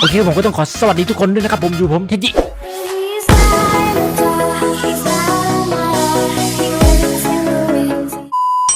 โอเคผมก็ต้องขอสวัสดีทุกคนด้วยนะครับผมอยู่ผมเทนจิ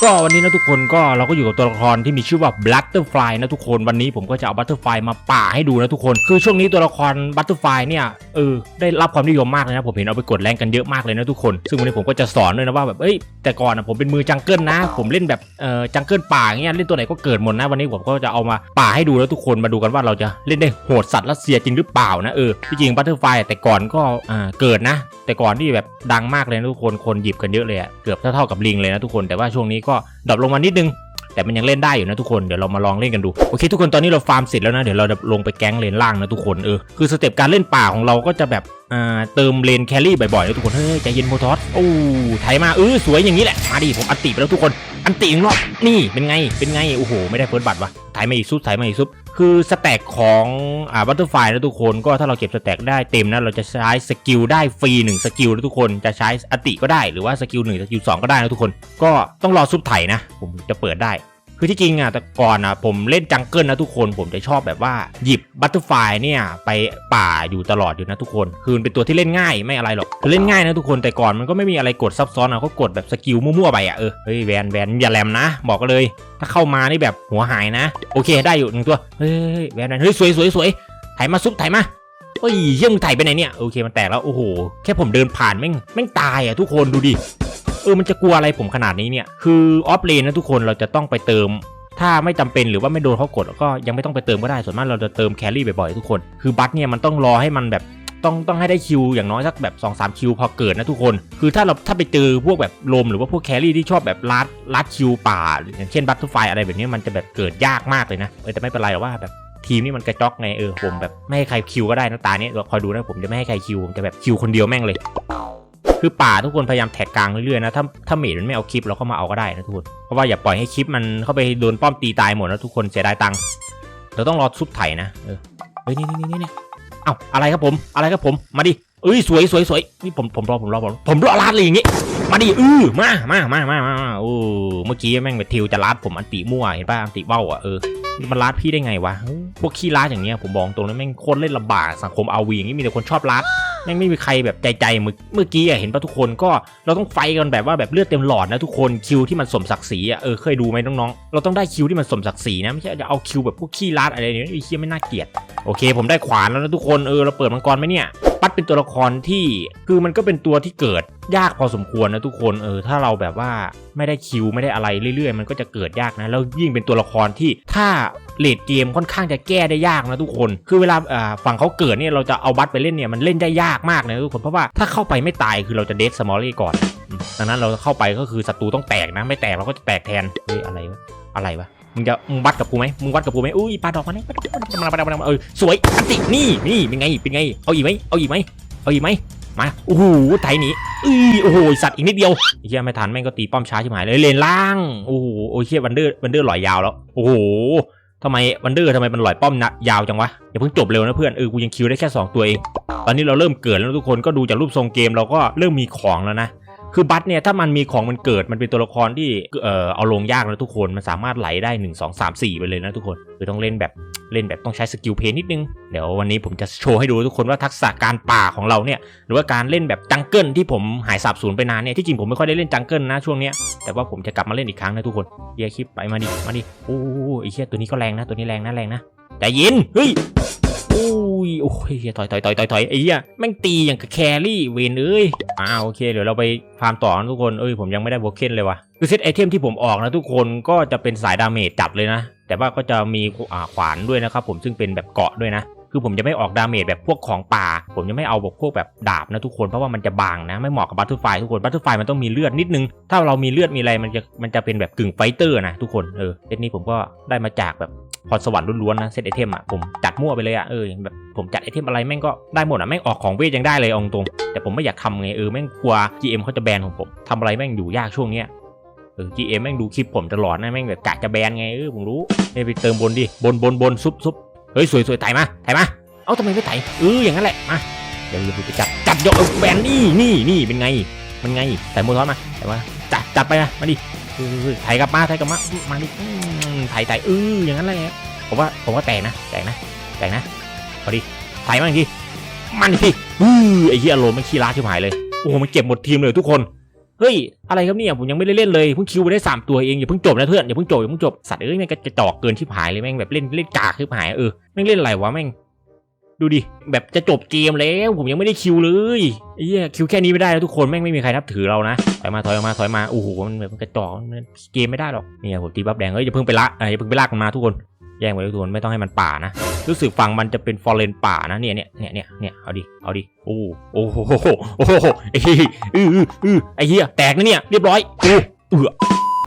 ก็วันนี้นะทุกคนก็เราก็อยู่กับตัวละครที่มีชื่อว่า Butterfly นะทุกคนวันนี้ผมก็จะเอา Butterfly มาป่าให้ดูนะทุกคน คือช่วงนี้ตัวละคร Butterfly เนี่ยเออได้รับความนิยมมากเลยนะผมเห็นเอาไปกดแรงกันเยอะมากเลยนะทุกคน ซึ่งวันนี้ผมก็จะสอนด้วยนะว่าแบบเอ้ยแต่ก่อนนะผมเป็นมือจังเกิลนะ ผมเล่นแบบเออจังเกิลป่าเงี้ยเล่นตัวไหนก็เกิดหมดนะวันนี้ผมก็จะเอามาป่าให้ดูแล้วทุกคนมาดูกันว่าเราจะเล่นได้โหดสัตว์รัสเซียจริงหรือเปล่านะเออที่จริง Butterfly แต่ก่อนก็อ่าเกิดนะ แต่ก่อนที่แบบดังมากเลยนะทุกคนคนหยิบกันเยอะเลยอะเกือบเท่าๆกับลิงเลยนะทุกคนแต่ว่าช่วงนี้ก็ดรอปลงมานิดนึง แต่มันยังเล่นได้อยู่นะทุกคนเดี๋ยวเรามาลองเล่นกันดูโอเคทุกคนตอนนี้เราฟาร์มเสร็จแล้วนะเดี๋ยวเราจะลงไปแก๊งเลนล่างนะทุกคนเออคือสเต็ปการเล่นป่าของเราก็จะแบบ เติมเลนแครี่บ่อยๆนะทุกคน เฮ้ยใจเย็นโมทอสโอ้ไถมาเออสวยอย่างนี้แหละ มาดิผมอันติไปแล้วทุกคน อันติอีกรอบนี่เป็นไง เป็นไง โอ้โห ไม่ได้เฟิร์สบัตรวะไถมาอีกซุปไถมาอีกซุป คือสแต็กของอ่าบัตเตอร์ไฟนะทุกคน ก็ถ้าเราเก็บสแต็กได้เต็มนะ เราจะใช้สกิลได้ฟรีหนึ่งสกิลนะทุกคน จะใช้อันติก็ได้ หรือว่าสกิลหนึ่งสกิลสองก็ได้นะทุกคน ก็ต้องรอซุปไถนะ ผมจะเปิดได้ คือที่จริงอะแต่ก่อนอะผมเล่นจังเกิลนะทุกคนผมจะชอบแบบว่าหยิบบัตเตอร์ไฟเนี่ยไปป่าอยู่ตลอดอยู่นะทุกคน คือเป็นตัวที่เล่นง่ายไม่อะไรหรอกเล่นง่ายนะทุกคนแต่ก่อนมันก็ไม่มีอะไรกดซับซ้อนอะก็กดแบบสกิลมั่วๆไปอะเออเฮ้ยแวนแวนอย่าแหลมนะ บอกก็เลย ถ้าเข้ามานี่แบบหัวหายนะ โอเคได้อยู่หนึ่งตัวเฮ้ยแวนแวนเฮ้ยสวยสวยสวยถ่ายมาซุปถ่ายมาเฮ้ยเยี่ยมถ่ายไปไหนเนี่ยโอเคมันแตกแล้วโอ้โหแค่ผมเดินผ่านแม่งแม่งตายอะทุกคนดูดิ เออมันจะกลัวอะไรผมขนาดนี้เนี่ย คือออฟเลนนะทุกคนเราจะต้องไปเติม ถ้าไม่จำเป็นหรือว่าไม่โดนเขากดก็ยังไม่ต้องไปเติมก็ได้ส่วนมากเราจะเติมแครี่บ่อยๆทุกคน คือบัตเนี่ยมันต้องรอให้มันแบบต้องต้องให้ได้คิวอย่างน้อยสักแบบ2อสคิวพอเกิดนะทุกคน คือถ้าเราถ้าไปเจอพวกแบบลมหรือว่าพวกแครี่ที่ชอบแบบลัดลัดคิวป่าอย่างเช่นบัตเตอร์ไฟอะไรแบบนี้มันจะแบบเกิดยากมากเลยนะเออแต่ไม่เป็นไรหรอกว่าแบบทีมนี่มันกระจอกไงเออผมแบบไม่ให้ใครคิวก็ได้นะตาเนี้ยเราคอยดูนะผมจะไม่ให้ใครคิวผมจะแบบคิวคนเดียวแม่งเลย คือป่าทุกคนพยายามแท็กกลางเรื่อยๆนะถ้าถ้าเมดมันไม่เอาคลิปเราก็มาเอาก็ได้นะทุกคนเพราะว่าอย่าปล่อยให้คลิปมันเข้าไปโดนป้อมตีตายหมดนะทุกคนเสียดายตังค์เราต้องรอซุปไถนะเออเฮ้ยนี่นี่นี่นี่เอ้าอะไรครับผมอะไรครับผมมาดิเอ้ยสวยสวยสวยนี่ผมผมรอผมรอผมผมรอลาดเลยอย่างงี้มาดิเออมามามามามามาโอ้เมื่อกี้แม่งไปทิวจะลาดผมอันติมั่วเห็นป่ะอันติเบ้าอะเออมันลาดพี่ได้ไงวะพวกขี้ลาดอย่างเงี้ยผมบอกตรงนั้นแม่งโคตรเล่นลำบากสังคมเอาวีอย่างงี้มีแต่คนชอบลาด แม่งไม่มีใครแบบใจใจเมื่อเมื่อกี้เห็นปะทุกคนก็เราต้องไฟกันแบบว่าแบบเลือดเต็มหลอดนะทุกคนคิวที่มันสมศักดิ์ศรีอะเออเคยดูไหมน้องๆเราต้องได้คิวที่มันสมศักดิ์ศรีนะไม่ใช่จะเอาคิวแบบพวกขี้รัดอะไรเนี่ยไอ้เคี้ยไม่น่าเกลียดโอเค ผมได้ขวานแล้วนะทุกคนเออเราเปิดมังกรไหมเนี่ยปัดเป็นตัวละครที่คือมันก็เป็นตัวที่เกิดยากพอสมควรนะทุกคนเออถ้าเราแบบว่าไม่ได้คิวไม่ได้อะไรเรื่อยๆ มันก็จะเกิดยากนะแล้วยิ่งเป็นตัวละครที่ถ้า เลดเกมค่อนข้างจะแก้ได้ยากนะทุกคน คือเวลาฝั่งเขาเกิดเนี่ยเราจะเอาบัตไปเล่นเนี่ยมันเล่นได้ยากมากเลยนะทุกคนเพราะว่าถ้าเข้าไปไม่ตายคือเราจะเดสสมอลลี่ก่อนดังนั้นเราเข้าไปก็คือศัตรูต้องแตกนะไม่แตกเราก็จะแตกแทนเฮ้ยอะไรวะอะไรวะมึงจะมึงวัดกับกูไหมมึงวัดกับกูไหมอุ้ยปลาดอกมาเนี่ยมามามามาเออสวยอันตินี่นี่เป็นไงเป็นไงเอาอีกไหมเอาอีกไหมเอาอีกไหมมาโอ้โหไถหนีอุ้ยโอ้โหสัตว์อีกนิดเดียวไอ้เหี้ยไม่ทันแม่งก็ตีป้อมช้าชิบหายเลยเลนล่างโอ้โหโอ้เหี้ยวันเดอร์วันเดอร์หลอยยาวแล้วโอ้โห ทำไมวันเดอร์ทำไมมันหลอยป้อมนะยาวจังวะ อย่าเพิ่งจบเร็วนะเพื่อน เออ กูยังคิวได้แค่ 2 ตัวเอง ตอนนี้เราเริ่มเกิดแล้วทุกคนก็ดูจากรูปทรงเกมเราก็เริ่มมีของแล้วนะ คือบัตเนี่ยถ้ามันมีของมันเกิดมันเป็นตัวละครที่เอ่อเอาลงยากแล้วทุกคนมันสามารถไหลได้ 1 2 3 4 ไปเลยนะทุกคนคือต้องเล่นแบบเล่นแบบต้องใช้สกิลเพย์นิดนึง เดี๋ยววันนี้ผมจะโชว์ให้ดูทุกคนว่าทักษะการป่าของเราเนี่ยหรือว่าการเล่นแบบจังเกิลที่ผมหายสาบสูญไปนานเนี่ยที่จริงผมไม่ค่อยได้เล่นจังเกิลนะช่วงเนี้ยแต่ว่าผมจะกลับมาเล่นอีกครั้งนะทุกคนเยียคลิปไปมาดิมาดิโอ้ยไอ้เหี้ยตัวนี้ก็แรงนะตัวนี้แรงนะแรงนะใจเย็นเฮ้ย โอ้ยเหยถอยถอยถอยถอยถอยไอ้เหี้ยแม่งตีอย่างกับแครี่เวนเอ้ยอ่าโอเคเดี๋ยวเราไปฟาร์มต่อนะทุกคนเอ้ยผมยังไม่ได้โบเคนเลยว่ะคือเซตไอเทมที่ผมออกนะทุกคนก็จะเป็นสายดาเมจจัดเลยนะ แต่ว่าก็จะมีขวานด้วยนะครับผมซึ่งเป็นแบบเกาะด้วยนะคือผมจะไม่ออกดาเมจแบบพวกของป่า ผมจะไม่เอาแบบพวกแบบดาบนะทุกคนเพราะว่ามันจะบางนะ ไม่เหมาะกับบัตเตอร์ไฟทุกคนบัตเตอร์ไฟมันต้องมีเลือดนิดนึง ถ้าเรามีเลือดมีอะไรมันจะมันจะเป็นแบบกึ่งไฟเตอร์นะทุกคนเออเซตนี้ผมก็ได้มาจากแบบ พรสวรรค์ล้วนๆนะเซตไอเทมอะผมจัดมั่วไปเลยอะเออแบบผมจัดไอเทมอะไรแม่งก็ได้หมดอะแม่งออกของเวทยังได้เลยอาตรง แต่ผมไม่อยากทำไงเออแม่งกลัว GM เขาจะแบนของผมทำอะไรแม่งอยู่ยากช่วงเนี้ยเออ GM แม่งดูคลิปผมตลอดนะแม่งแบบกะจะแบนไงเออผมรู้ไปเติมบนดิบนบนบนซุปซุปเฮ้ยสวยสวยไต่มาไต่มาเอ้าทำไมไม่ไต่เอออย่างนั้นแหละมาเดี๋ยวเดี๋ยวผมจะจัดจัดยกเอาแบนนี่นี่นี่เป็นไงมันไงไต่โมทอสมาแต่ว่าจัดจัดไปนะมาดิเออเออไต่กลับมาไต่กลับมามาดิ ไต่ไต่เอออย่างนั้นแหละผมว่าผมว่าแตกนะแตกนะแตกนะพอาดิใส่มันทีมันทีอือไอ้เหี้ยโลไม่ขี้ร้าชิบหายเลยโอ้โหมันเก็บหมดทีมเลยทุกคนเฮ้ยอะไรครับเนี่ยผมยังไม่ได้เล่นเลยเพิ่งคิวไปได้สามตัวเองอย่าเพิ่งจบนะเพื่อนอย่าเพิ่งจบอย่าเพิ่งจบสัตว์เอ้ยแม่งกระจอกเกินชิบหายเลยแม่งแบบเล่นเล่นกากชิบหายเออแม่งเล่นอะไรวะแม่ง ดูดิ แบบจะจบเกมแล้ว ผมยังไม่ได้คิวเลยไอ้เหี้ยคิวแค่นี้ไม่ได้แล้วทุกคนแม่งไม่มีใครนับถือเรานะถอยมาถอยออกมาถอยมาโอ้โหมันแบบกระจอกมันเกมไม่ได้หรอกเนี่ยผมตีบัฟแดงเอ้ยอย่าเพิ่งไปละเอ้ยอย่าเพิ่งไปลากมันมาทุกคนแย่งไว้ทุกคนไม่ต้องให้มันป่านะ รู้สึกฝั่งมันจะเป็นฟอร์เรนป่านะเนี่ยเนี่ยเนี่ยเนี่ยเนี่ยเอาดิเอาดิโอ้โอ้โหโอ้โหไอ้เหี้ยอืออืออือไอ้เหี้ยแตกนะเนี่ยเรียบร้อยโอ้เออ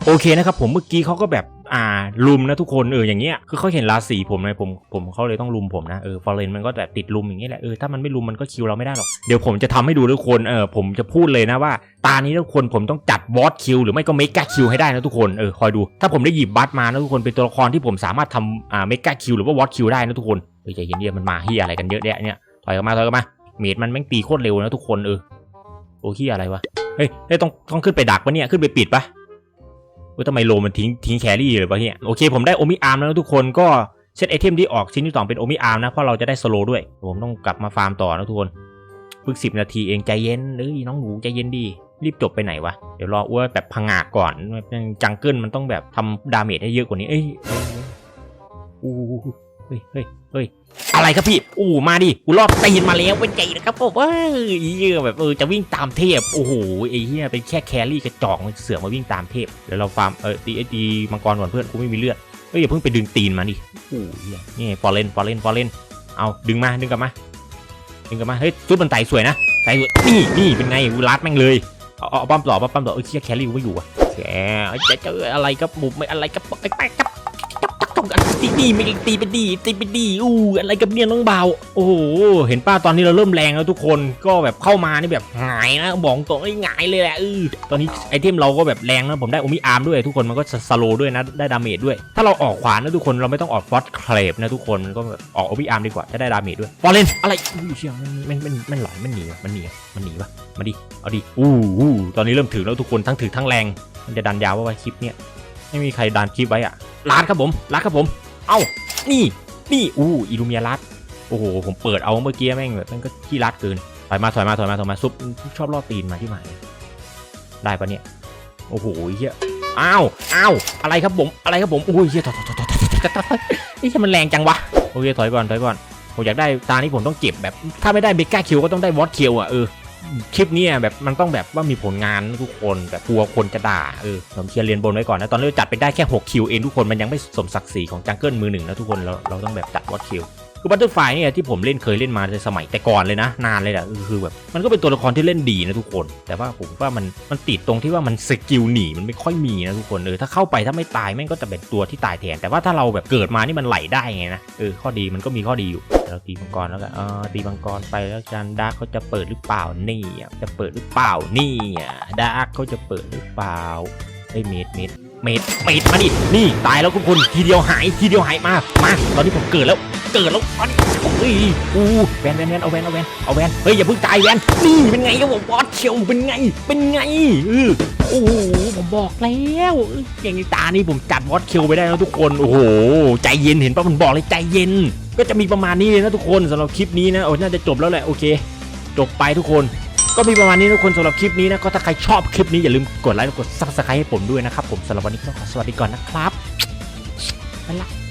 โอเคนะครับผมเมื่อกี้เขาก็แบบ อ่าลุมนะทุกคนเอออย่างเงี้ยคือเขาเห็นราศีผมเลยผมผมเขาเลยต้องลุมผมนะเออฟอร์เรนมันก็แบบติดลุมอย่างเงี้ยแหละเออถ้ามันไม่ลุมมันก็คิวเราไม่ได้หรอกเดี๋ยวผมจะทำให้ดูทุกคนเออผมจะพูดเลยนะว่า ตานี้ทุกคนผมต้องจัดวอตคิวหรือไม่ก็เมกาคิวให้ได้นะทุกคนเออคอยดู ถ้าผมได้หยิบบัตมานะทุกคนเป็นตัวละครที่ผมสามารถทำอ่าเมกาคิวหรือว่าวอตคิวได้นะทุกคนเฮ้ยใจเย็นๆมันมาเฮียอะไรกันเยอะแยะเนี่ยถอยออกมาถอยออกมาเมดมันแม่งตีโคตรเร็วนะทุกคนเออโอ้เฮียอะไรวะเฮ้ยต้องต้องขึ้นไปดักปะเนี่ยขึ้นไปปิดปะ ว่าทำไมโลมันทิ้งทิ้งแครี่เลยปะเนี่ยโอเคผมได้โอมิอาร์มแล้วทุกคนก็เซตไอเทมที่ออกชิ้นที่สองเป็นโอมิอาร์มนะเพราะเราจะได้สโลด้วย ผมต้องกลับมาฟาร์มต่อนะทุกคนเพิ่งสิบนาทีเองใจเย็นเอ้ยน้องหนูใจเย็นดีรีบจบไปไหนวะ เดี๋ยวรออ้วนแบบพังงาก่อนจังเกิลมันต้องแบบทำดาเมจให้เยอะกว่านี้ เอ้ยอู้ เฮ้ยเฮ้ยเฮ้ยอะไรครับพี่อู้มาดิกูรอดตีนมาแล้วเป็นใจนะครับผมเอ้ยเหี้ยแบบเออจะวิ่งตามเทพโอ้โหไอ้เหี้ยเป็นแค่แครี่กระจอกมันเสือมาวิ่งตามเทพเดี๋ยวเราฟาร์มเออตีไอ้ตีมังกรก่อนเพื่อนกูไม่มีเลือดเฮ้ยอย่าเพิ่งไปดึงตีนมาดิโอ้เหี้ยนี่ฟอเรนฟอเรนฟอเรนเอาดึงมาดึงกลับมาดึงกลับมาเฮ้ยซุปมันไต่สวยนะไต่สวยนี่นี่เป็นไงกูรัดแม่งเลยเอาเอาปั้มต่อปั้มต่อเออเชี่ยแครี่กูไม่อยู่อะแกจะเจออะไรกับบุบไม่อะไรกับไอ้แป๊กกับกับ ต้องกันตีดีไม่ได้ตีไปดีตีไปดีอู้อะไรกับเนี่ยน้องเบาโอ้โหเห็นป้าตอนนี้เราเริ่มแรงแล้วทุกคนก็แบบเข้ามานี่แบบหายนะบอกตรงไอ้หงายเลยแหละเออตอนนี้ไอเทมเราก็แบบแรงนะผมได้โอมิอาร์มด้วยทุกคนมันก็สโลด้วยนะได้ดาเมจด้วย ถ้าเราออกขวานะทุกคนเราไม่ต้องออกฟอสเคลปนะทุกคนมันก็แบบออกโอมิอาร์มดีกว่าจะได้ดาเมจด้วยฟอเรนอะไรอุ้ยเชี่ยมันมันมันมันหลอยมันหนีมันหนีมันหนีวะมาดิเอาดิอู้อู้ตอนนี้เริ่มถึงแล้วทุกคนทั้งถึงทั้งแรงมันจะดันยาวว่าไว้คลิปเนี่ยไม่มีใครดันคลิปไว้อะ ลาดครับผมลาดครับผม เอ้า นี่ นี่ อู้อิลูเมียรัดโอ้โห ผมเปิดเอาเมื่อกี้แม่งแบบแม่งก็ขี้รัดเกิน ถอยมา ถอยมา ถอยมา ถอยมา ซุปชอบล่อตีนมาที่หมาย ได้ปะเนี่ย โอ้โหเฮียอ้าว อ้าว อะไรครับผม อะไรครับผมโอ้ยเฮียถอยถอยถอยถอยถอยถอยถอยนี่มันแรงจังวะ โอเค ถอยก่อน ถอยก่อน ผมอยากได้ตานี้ผมต้องเก็บแบบ ถ้าไม่ได้เบก้าคิวก็ต้องได้วอตคิวอะเออ คลิปนี้แบบมันต้องแบบว่ามีผลงานทุกคนแบบกลัวคนจะด่าเออผมเชียร์เรียนบนไว้ก่อนนะ ตอนนี้จัดไปได้แค่ 6 คิวเองทุกคนมันยังไม่สมศักดิ์ศรีของจังเกิลมือหนึ่งนะทุกคนเราเราต้องแบบจัดวอตคิว คือบัตเตอร์ไฟเนี่ยที่ผมเล่นเคยเล่นมาในสมัยแต่ก่อนเลยนะ นานเลยแหละคือแบบมันก็เป็นตัวละครที่เล่นดีนะทุกคน แต่ว่าผมว่ามันมันติดตรงที่ว่ามันสกิลหนีมันไม่ค่อยมีนะทุกคนเออถ้าเข้าไปถ้าไม่ตายแม่งก็จะเป็นตัวที่ตายแทนแต่ว่าถ้าเราแบบเกิดมานี่มันไหลได้ไงนะเออข้อดีมันก็มีข้อดีอยู่เราตีมังกรแล้วกันเออตีมังกรไปแล้วกันดาร์กเขาจะเปิดหรือเปล่านี่จะเปิดหรือเปล่านี่ดาร์กเขาจะเปิดหรือเปล่าเอ้เมดเมด เมดเมดมาดินี่ตายแล้วทุกคนทีเดียวหายทีเดียวหายมามาตอนนี้ผมเกิดแล้วเกิดแล้วอันเฮ้ยอู้แวนแวนแวนเอาแวนเอาแวนเอาแวนเฮ้ยอย่าเพิ่งตายแวนนี่เป็นไงครับผมบอสเชียวเป็นไง เป็นไงเออโอ้โหผมบอกแล้วอย่างนี้ตานี่ผมจัดบอสคิวไปได้แล้วทุกคนโอ้โหใจเย็นเห็นป่ะผมบอกเลยใจเย็น ก็จะมีประมาณนี้เลยนะทุกคนสำหรับคลิปนี้นะโอ้น่าจะจบแล้วแหละโอเค จบไปทุกคน ก็มีประมาณนี้ทุกคนสำหรับคลิปนี้นะก็ถ้าใครชอบคลิปนี้อย่าลืมกดไลค์กดซับสไครต์ให้ผมด้วยนะครับผมสำหรับวันนี้ก็ขอสวัสดีก่อนนะครับไปละ